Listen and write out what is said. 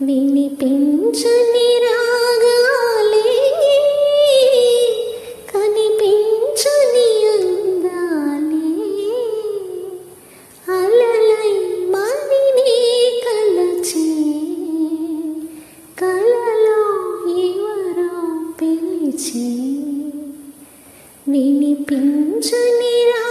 వినిపించని రాగాలే కనిపించని అందాలే. అలలై మదిని కలచే కలలో ఎవరో పిలిచే వినిపించని రా